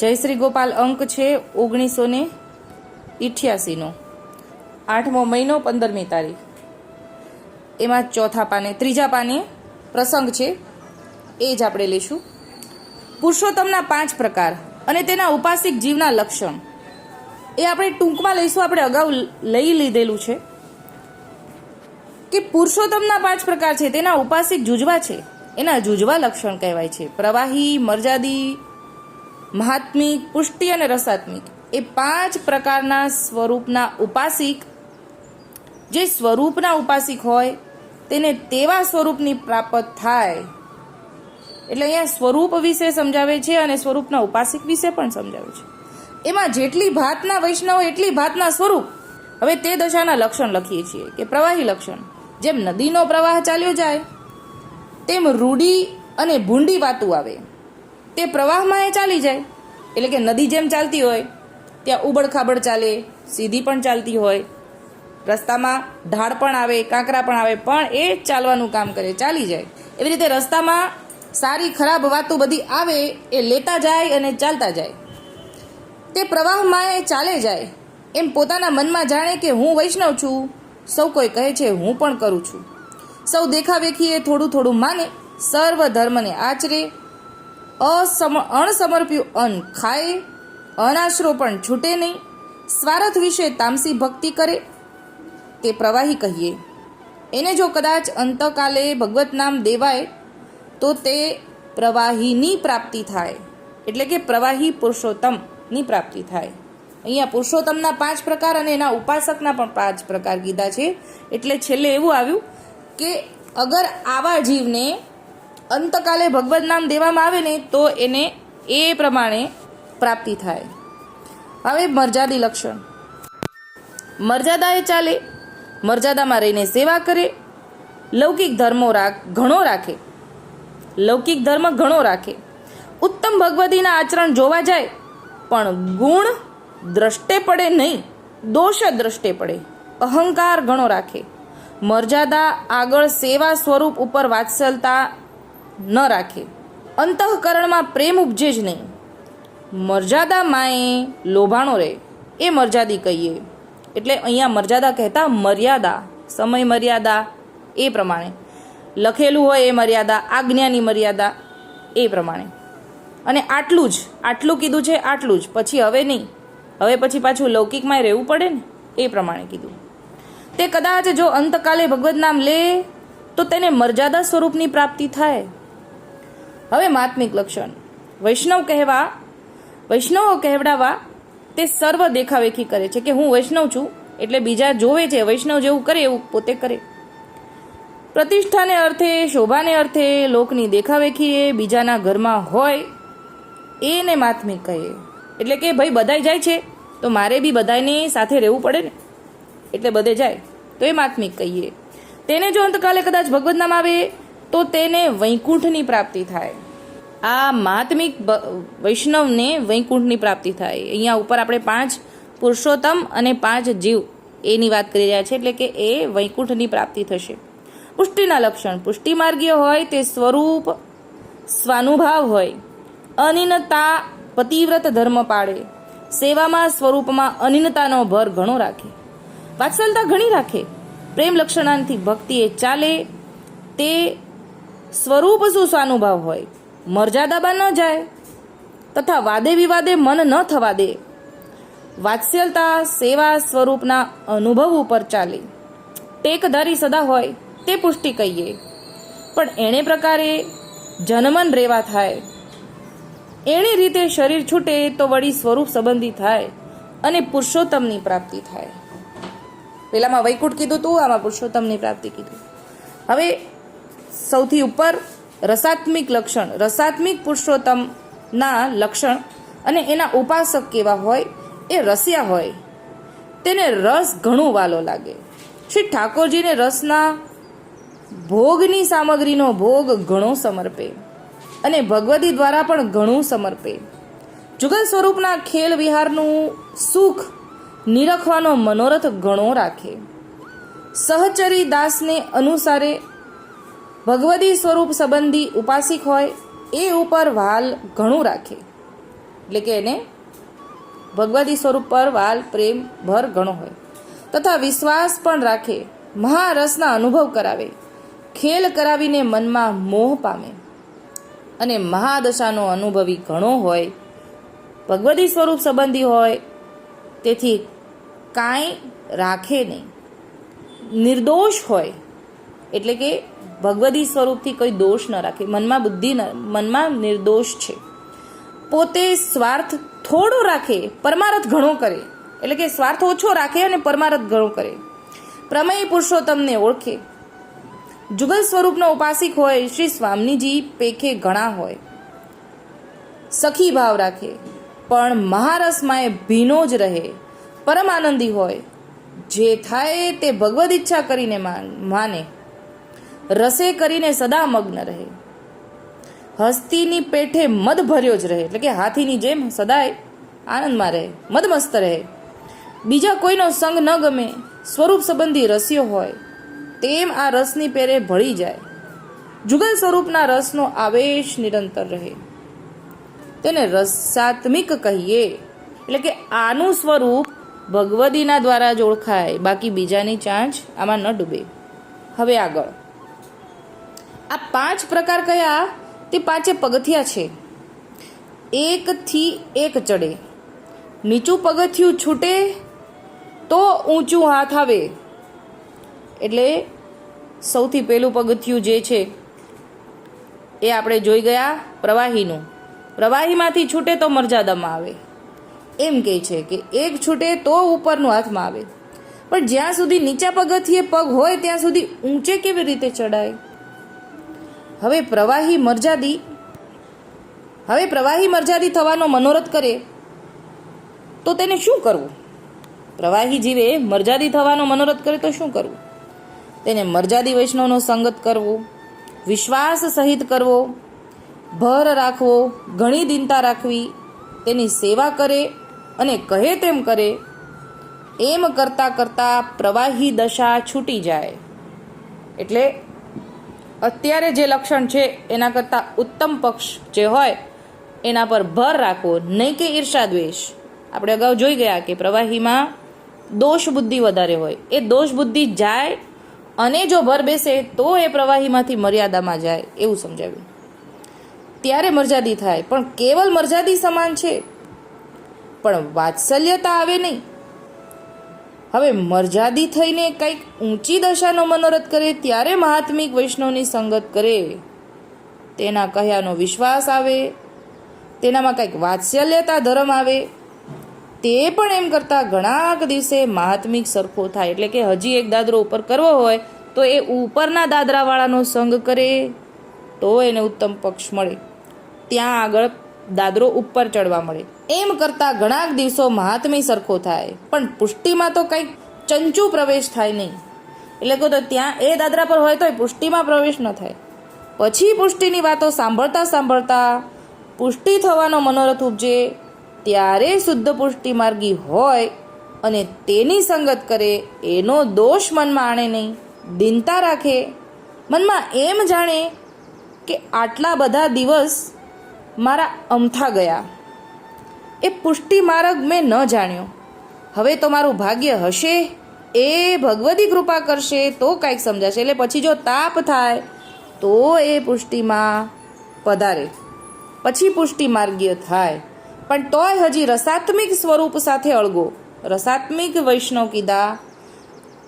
જયશ્રી ગોપાલ અંક છે ઓગણીસો ને ઇઠ્યાસીનો. આઠમો મહિનો પંદરમી તારીખ. એમાં ચોથા પાને ત્રીજા પાને પ્રસંગ છે. એ જ આપણે લઈશું. પુરુષોત્તમના પાંચ પ્રકાર અને તેના ઉપાસિક જીવના લક્ષણ. એ આપણે ટૂંકમાં લઈશું, આપણે અગાઉ લઈ લીધેલું છે. કે પુરુષોત્તમના પાંચ પ્રકાર છે, તેના ઉપાસિક જુજવા છે. એના જુજવા લક્ષણ કહેવાય છે. પ્રવાહી મર્યાદી મહાત્મિક, પુષ્ટિ અને રસાત્મિક એ પાંચ પ્રકારના સ્વરૂપના ઉપાસિક. જે સ્વરૂપના ઉપાસિક હોય, તેને તેવા સ્વરૂપની પ્રાપ્ત થાય. એટલે અહીંયા સ્વરૂપ વિશે સમજાવે છે અને સ્વરૂપના ઉપાસિક વિશે પણ સમજાવે છે. એમાં જેટલી ભાતના વૈષ્ણવ, એટલી ભાતના સ્વરૂપ. હવે તે દશાના લક્ષણ લખીએ છીએ કે પ્રવાહી લક્ષણ. જેમ નદીનો પ્રવાહ ચાલ્યો જાય, તેમ રૂડી અને ભૂંડી વાતું આવે. તે પ્રવાહમાં એ ચાલી જાય. એટલે કે નદી જેમ ચાલતી હોય, ત્યાં ઉબડ ખાબડ ચાલે, સીધી પણ ચાલતી હોય. રસ્તામાં ઢાળ પણ આવે, કાંકરા પણ આવે, પણ એ ચાલવાનું કામ કરે, ચાલી જાય. એવી રીતે રસ્તામાં સારી, ખરાબ વાતો બધી આવે, એ લેતા જાય અને ચાલતા જાય. તે પ્રવાહમાં એ ચાલે જાય. એમ પોતાના મનમાં જાણે કે હું વૈષ્ણવ છું. સૌ કોઈ કહે છે, હું પણ કરું છું. સૌ દેખાવેખીએ થોડું થોડું માને, સર્વ ધર્મને આચરે અસમ અણસમર્પ્યું અન્ન ખાય અનાશરો પણ છૂટે નહીં સ્વાર્થ વિશે તામસી ભક્તિ કરે તે પ્રવાહી કહીએ એને જો કદાચ અંતકાલે ભગવત નામ દેવાય તો તે પ્રવાહીની પ્રાપ્તિ થાય એટલે કે પ્રવાહી પુરુષોત્તમની પ્રાપ્તિ થાય અહીંયા પુરુષોત્તમના પાંચ પ્રકાર અને એના ઉપાસકના પણ પાંચ પ્રકાર કીધા છે એટલે છેલ્લે એવું આવ્યું કે અગર આવા જીવને અંતકાલે ભગવદ્ નામ દેવામાં આવે ને, તો એને એ પ્રમાણે પ્રાપ્તિ થાય. હવે મર્યાદી લક્ષણ. મર્યાદાએ ચાલે મર્યાદામાં રહીને સેવા કરે, લૌકિક ધર્મો રાખ, ઘણો રાખે. લૌકિક ધર્મ ઘણો રાખે. ઉત્તમ ભગવતીના આચરણ જોવા જાય, પણ ગુણ દ્રષ્ટે પડે નહીં, દોષ દ્રષ્ટે પડે. અહંકાર ઘણો રાખે. મર્યાદા આગળ સેવા સ્વરૂપ ઉપર વાત્સલતા ન રાખે. અંતઃકરણમાં પ્રેમ ઉપજે જ નહીં. મર્યાદા માએ લોભાણો રહે એ મર્યાદી કહીએ. એટલે અહીંયા મર્યાદા કહેતા મર્યાદા, સમય મર્યાદા, એ પ્રમાણે. લખેલું હોય એ મર્યાદા, આજ્ઞાની મર્યાદા, એ પ્રમાણે. અને આટલું જ, આટલું કીધું છે, આટલું જ. પછી હવે નહીં. હવે પછી પાછું લૌકિકમાં રહેવું પડે ને, એ પ્રમાણે કીધું. તે કદાચ જો અંતકાલે ભગવત નામ લે, તો તેને મર્યાદા સ્વરૂપની પ્રાપ્તિ થાય. હવે માત્મિક લક્ષણ. વૈષ્ણવ કહેવા, વૈષ્ણવો કહેવડાવવા તે સર્વ દેખાવેખી કરે છે કે હું વૈષ્ણવ છું એટલે બીજા જોવે છે, વૈષ્ણવ જેવું કરે એવું પોતે કરે. પ્રતિષ્ઠાને અર્થે, શોભાને અર્થે, લોકની દેખાવેખીએ બીજાના ઘરમાં હોય, એને માત્મિક કહીએ એટલે કે ભાઈ બધાય જાય છે, તો મારે બી બધાને સાથે રહેવું પડે ને. એટલે બધે જાય, તો એ માત્મિક કહીએ. તેને જો અંતકાલે કદાચ ભગવત નામ આવે તો તેને વૈકુંઠની પ્રાપ્તિ થાય. આ માત્મિક વૈષ્ણવને વૈકુંઠની પ્રાપ્તિ થાય. અહીંયા ઉપર આપણે પાંચ પુરુષોત્તમ અને પાંચ જીવ એની વાત કરી રહ્યા છે, એટલે કે એ વૈકુંઠની પ્રાપ્તિ થશે. પુષ્ટિના લક્ષણ. પુષ્ટિ માર્ગીય હોય તે સ્વરૂપ સ્વાનુભાવ હોય. અનિનતા પતિવ્રત ધર્મ પાળે. સેવામાં, સ્વરૂપમાં અનિનતાનો ભર ઘણો રાખે. વાત્સલતા ઘણી રાખે. પ્રેમ લક્ષણાંથી ભક્તિ એ ચાલે. તે સ્વરૂપ શું સ્વાનુભાવ હોય. મર્યાદામાં ન જાય તથા વાદે વિવાદે મન ન થવા દે. વાત્સલ્યતા, સેવા સ્વરૂપના અનુભવ ઉપર ચાલે. ટેકધારી સદા હોય તે પુષ્ટિ કહીએ. પણ એણે પ્રકારે જનમન રેવા થાય. એણે રીતે શરીર છૂટે તો વળી સ્વરૂપ સંબંધી થાય અને પુરુષોત્તમની પ્રાપ્તિ થાય. પેલામાં વૈકુંઠ કીધું તું, આમાં પુરુષોત્તમની પ્રાપ્તિ કીધું. હવે સૌથી ઉપર રસાત્મિક લક્ષણ. રસાત્મિક પુરુષોત્તમના લક્ષણ અને એના ઉપાસક કેવા હોય એ રસિયા હોય. તેને રસ ઘણું વાલો લાગે. શ્રી ઠાકોરજીને રસના ભોગની સામગ્રીનો ભોગ ઘણો સમર્પે અને ભગવતી દ્વારા પણ ઘણું સમર્પે. જુગલ સ્વરૂપના ખેલ વિહારનું સુખ નિરખવાનો મનોરથ ઘણો રાખે. સહચરી દાસને અનુસારે ભગવતી સ્વરૂપ સંબંધી ઉપાસિક હોય, એ ઉપર વાલ ઘણું રાખે. એટલે કે એને ભગવદી સ્વરૂપ પર વાલ, પ્રેમ, ભર ઘણો હોય. તથા વિશ્વાસ પણ રાખે, મહારસના અનુભવ કરાવે. ખેલ કરાવીને મનમાં મોહ પામે. અને મહાદશાનો અનુભવી ઘણો હોય, ભગવદી સ્વરૂપ સંબંધી હોય, તેથી કાંઈ રાખે નહીં. નિર્દોષ હોય, એટલે કે ભગવદી સ્વરૂપથી કોઈ દોષ ન રાખે. મનમાં બુદ્ધિ મનમાં નિર્દોષ છે. પોતે સ્વાર્થ થોડો રાખે, પરમારથ ઘણો કરે. એટલે કે સ્વાર્થ ઓછો રાખે અને પરમારથ ઘણો કરે. પ્રમેય પુરુષોત્તમને ઓળખે. જુગલ સ્વરૂપનો ઉપાસિક હોય, શ્રી સ્વામીજી પેખે ઘણા હોય. સખી ભાવ રાખે. પણ મહારસમાં એ ભીનો જ રહે. પરમ આનંદી હોય. જે થાય તે ભગવદ ઈચ્છા કરીને માને. રસે કરીને સદા મગ્ન રહે. હસ્તીની પેઠે મદ ભર્યો જ રહે. એટલે કે હાથીની જેમ સદાય આનંદમાં રહે, મદમસ્ત રહે. બીજા કોઈનો સંગ ન ગમે, સ્વરૂપ સંબંધી રસ્યો હોય, તેમ આ રસની પેરે ભળી જાય. જુગલ સ્વરૂપના રસનો આવેશ નિરંતર રહે. તેને રસાત્મિક કહીએ. એટલે કે આનું સ્વરૂપ ભગવદીના દ્વારા જ ઓળખાય. બાકી બીજાની ચાંચ આમાં ન ડૂબે. હવે આગળ. આ પાંચ પ્રકાર કયા? તે પાંચે પગથિયા છે. એકથી એક ચડે. નીચું પગથિયું છૂટે તો ઊંચું હાથ આવે. એટલે સૌથી પહેલું પગથિયું જે છે, એ આપણે જોઈ ગયા પ્રવાહીનું. પ્રવાહીમાંથી છૂટે તો મર્યાદામાં આવે. એમ કહે છે કે એક છૂટે તો ઉપરનું હાથમાં આવે. પણ જ્યાં સુધી નીચા પગથિયે પગ હોય, ત્યાં સુધી ઊંચે કેવી રીતે ચડાય? હવે પ્રવાહી મર્યાદી હવે પ્રવાહી મર્યાદી થવાનો મનોરથ કરે, તો તેને શું કરવું? પ્રવાહી જીવે મર્યાદી થવાનો મનોરથ કરે તો શું કરવું? તેને મર્યાદી વૈષ્ણવનો સંગત કરવો, વિશ્વાસ સહિત કરવો, ભર રાખવો, ઘણી દિનતા રાખવી, તેની સેવા કરે અને કહે તેમ કરે, એમ કરતાં કરતાં પ્રવાહી દશા છૂટી જાય. એટલે અત્યારે જે લક્ષણ છે, એના કરતાં ઉત્તમ પક્ષ જે હોય, એના પર ભર રાખવો, નહીં કે ઈર્ષા દ્વેષ. આપણે અગાઉ જોઈ ગયા કે પ્રવાહીમાં દોષ બુદ્ધિ વધારે હોય. એ દોષ બુદ્ધિ જાય અને જો ભર બેસે, તો એ પ્રવાહીમાંથી મર્યાદામાં જાય, એવું સમજાવ્યું. ત્યારે મર્યાદી થાય. પણ કેવલ મર્યાદી સમાન છે? પણ વાત્સલ્યતા આવે નહીં. હવે મર્યાદી થઈને કંઈક ઊંચી દશાનો મનોરથ કરે ત્યારે મહાત્મિક વૈષ્ણવની સંગત કરે. તેના કહ્યાનો વિશ્વાસ આવે, તેનામાં કંઈક વાત્સલ્યતા ધર્મ આવે, તે પણ એમ કરતાં ઘણાક દિવસે મહાત્મિક સરખો થાય. એટલે કે હજી એક દાદરો ઉપર કરવો હોય તો એ ઉપરના દાદરાવાળાનો સંગ કરે, તો એને ઉત્તમ પક્ષ મળે. ત્યાં આગળ દાદરો ઉપર ચડવા મળે. એમ કરતાં ઘણા દિવસો મહાત્મી સરખો થાય. પણ પુષ્ટિમાં તો કંઈક ચંચુ પ્રવેશ થાય નહીં. એટલે કે તો ત્યાં એ દાદરા પર હોય તોય પુષ્ટિમાં પ્રવેશ ન થાય. પછી પુષ્ટિની વાતો સાંભળતા સાંભળતા પુષ્ટિ થવાનો મનોરથ ઉપજે. ત્યારે શુદ્ધ પુષ્ટિ માર્ગી હોય અને તેની સંગત કરે એનો દોષ મનમાં આણે નહીં. દિનતા રાખે. મનમાં એમ જાણે કે આટલા બધા દિવસ મારા અમથા ગયા. એ પુષ્ટિ માર્ગ મેં ન જાણ્યો. હવે તો મારું ભાગ્ય હશે, એ ભગવતી કૃપા કરશે, તો કાંઈક સમજાશે. એટલે પછી જો તાપ થાય, તો એ પુષ્ટિમાં પધારે. પછી પુષ્ટિ માર્ગીય થાય. પણ તોય હજી રસાત્મિક સ્વરૂપ સાથે અળગો. રસાત્મિક વૈષ્ણવ કીધા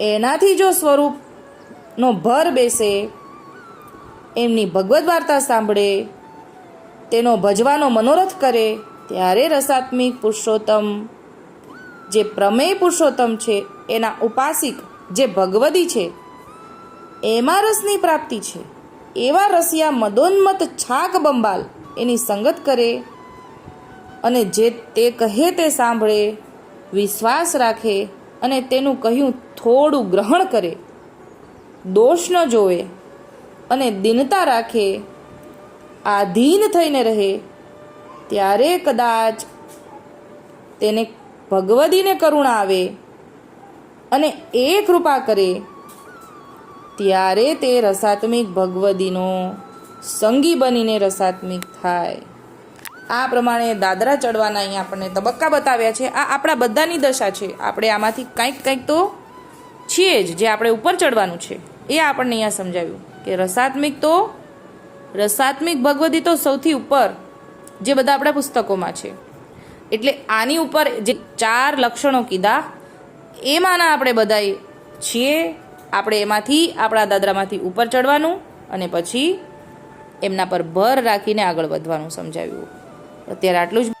એનાથી જો સ્વરૂપનો ભર બેસે, એમની ભગવદ્ વાર્તા સાંભળે તેનો ભજવાનો મનોરથ કરે, ત્યારે રસાત્મિક પુરુષોત્તમ, જે પ્રમેય પુરુષોત્તમ છે, એના ઉપાસિક જે ભગવદી છે, એમાં રસની પ્રાપ્તિ છે. એવા રસિયા મદોન્મત છાક બંબાલ એની સંગત કરે અને જે તે કહે તે સાંભળે, વિશ્વાસ રાખે અને તેનું કહ્યું થોડું ગ્રહણ કરે. દોષ ન જોવે અને દિનતા રાખે આધીન થઈને રહે, ત્યારે કદાચ તેને ભગવદીને કરુણા આવે અને એ કૃપા કરે, ત્યારે તે રસાત્મિક ભગવદીનો સંગી બનીને રસાત્મિક થાય. આ પ્રમાણે દાદરા ચડવાના અહીંયા આપણને તબક્કા બતાવ્યા છે. આ આપણા બધાની દશા છે. આપણે આમાંથી કંઈક કંઈક તો છીએ જ જે આપણે ઉપર ચડવાનું છે. એ આપણને અહીંયા સમજાવ્યું કે રસાત્મિક તો રસાત્મિક ભગવદી તો સૌથી ઉપર, જે બધા આપણા પુસ્તકોમાં છે. એટલે આની ઉપર જે ચાર લક્ષણો કીધા, એમાંના આપણે બધા છીએ. આપણે એમાંથી, આપણા દાદરામાંથી ઉપર ચડવાનું અને પછી એમના પર ભર રાખીને આગળ વધવાનું સમજાવ્યું. અત્યારે આટલું જ.